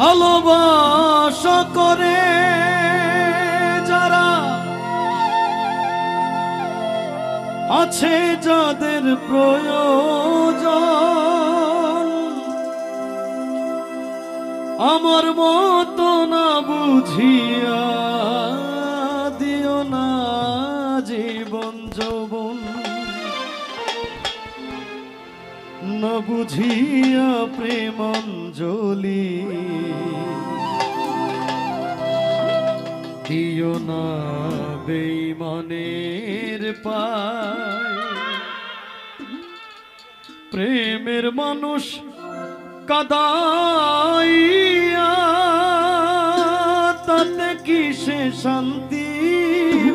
ভালোবাসা করে যারা আছে যাদের প্রয়োজন। আমার মতো না বুঝিয়া দিও না জীবন যৌবন। না বুঝিয়া প্রেমঞ্জলি দিও না বেইমানের পায়। প্রেমের মানুষ কাদাইয়া, তাতে কি সে শান্তি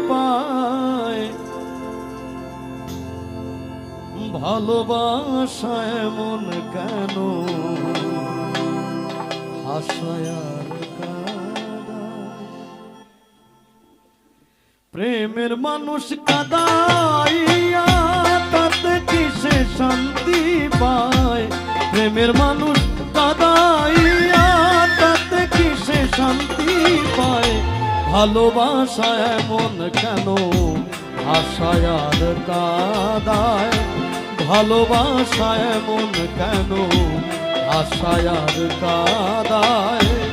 পায়? ভালোবাসা এমন কেন? হাসায়ার প্রেমের মানুষ কাদাইয়া, তাতে কি সে শান্তি পায়? প্রেমের মানুষ কাদাইয়া, তাতে কি সে শান্তি পায়? ভালোবাসা এমন কেন? আশায়ার কাদায়। ভালোবাসা এমন কেন? আশায়ার কাদায়।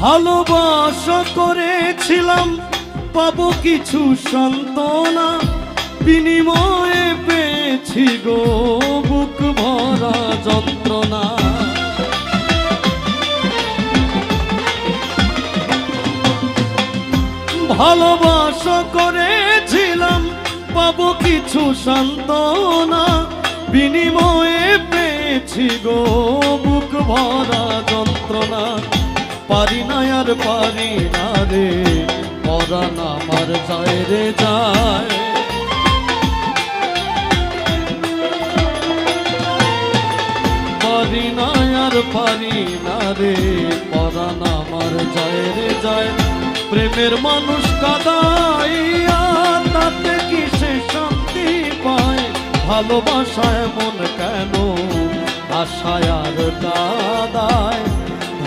ভালোবাসা করেছিলাম, পাবো কিছু সান্ত্বনা। বিনিময়ে পেয়েছি গো বুক ভরা যন্ত্রণা। ভালোবাসা করেছিলাম, পাবো কিছু সান্ত্বনা। বিনিময়ে পেয়েছি গো বুক ভরা যন্ত্রণা। পারি না আর পারি না রে পরাণ আমার যায় রে যায়। পারি না আর পারি না রে পরাণ আমার যায় রে যায়। প্রেমের মানুষ কাদাইয়া তাতে কি সে শান্তি পায়? ভালোবাসায় এমন কেন আশায় আর কাদায়?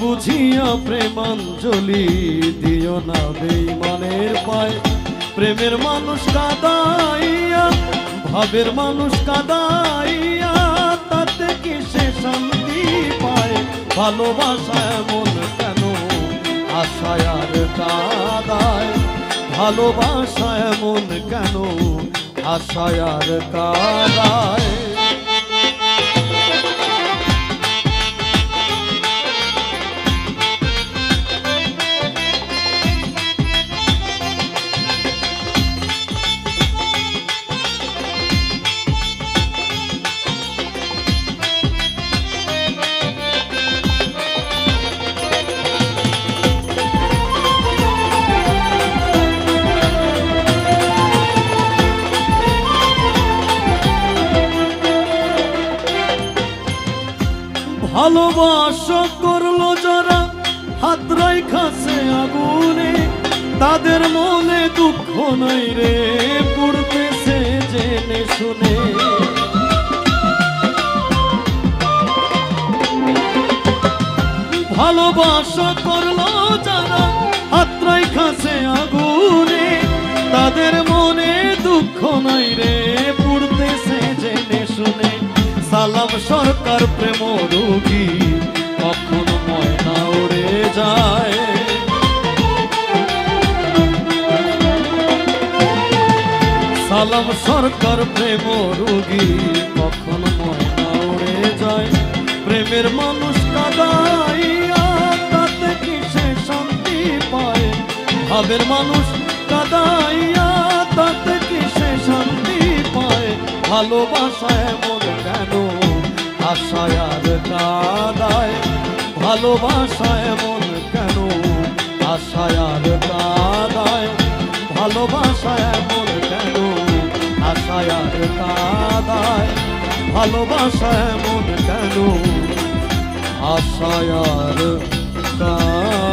বুঝিয়া প্রেমাঞ্জলি দিও না বেইমানের পায়। প্রেমের মানুষ কাদাইয়া, ভাবের মানুষ কাদাইয়া, তাতে কি সে শান্তি পায়? ভালোবাসা এমন কেন? আশায় আর কাদায়। ভালোবাসা এমন কেন? আশায় আর কাদায়। ভালোবাসা করল যারা হাতরাই খাসে আগুনে। তাদের মনে দুঃখ নাই রে পড়তেছে জেনে শুনে। ভালোবাসা করল যারা হাতরাই খাসে আগুনে। তাদের মনে দুঃখ নাই রে সালাম সরকার প্রেম রোগী, কখনো ময়না উড়ে যায়। সালাম সরকার প্রেম রোগী, কখন ময়না উড়ে যায়। প্রেমের মানুষ কাদাইয়া, তাতে কিসে শান্তি পায়? ভাবের মানুষ কাদাইয়া, তাতে কিসে শান্তি পায়? ভালোবাসায় আশায় আর কাদায়, ভালোবাসায় মন কেন? আশায় আর কাদায়, ভালোবাসায় মন কেন? আশায় আর কাদায়, ভালোবাসায় মন কেন? আশায় আর কাদায়।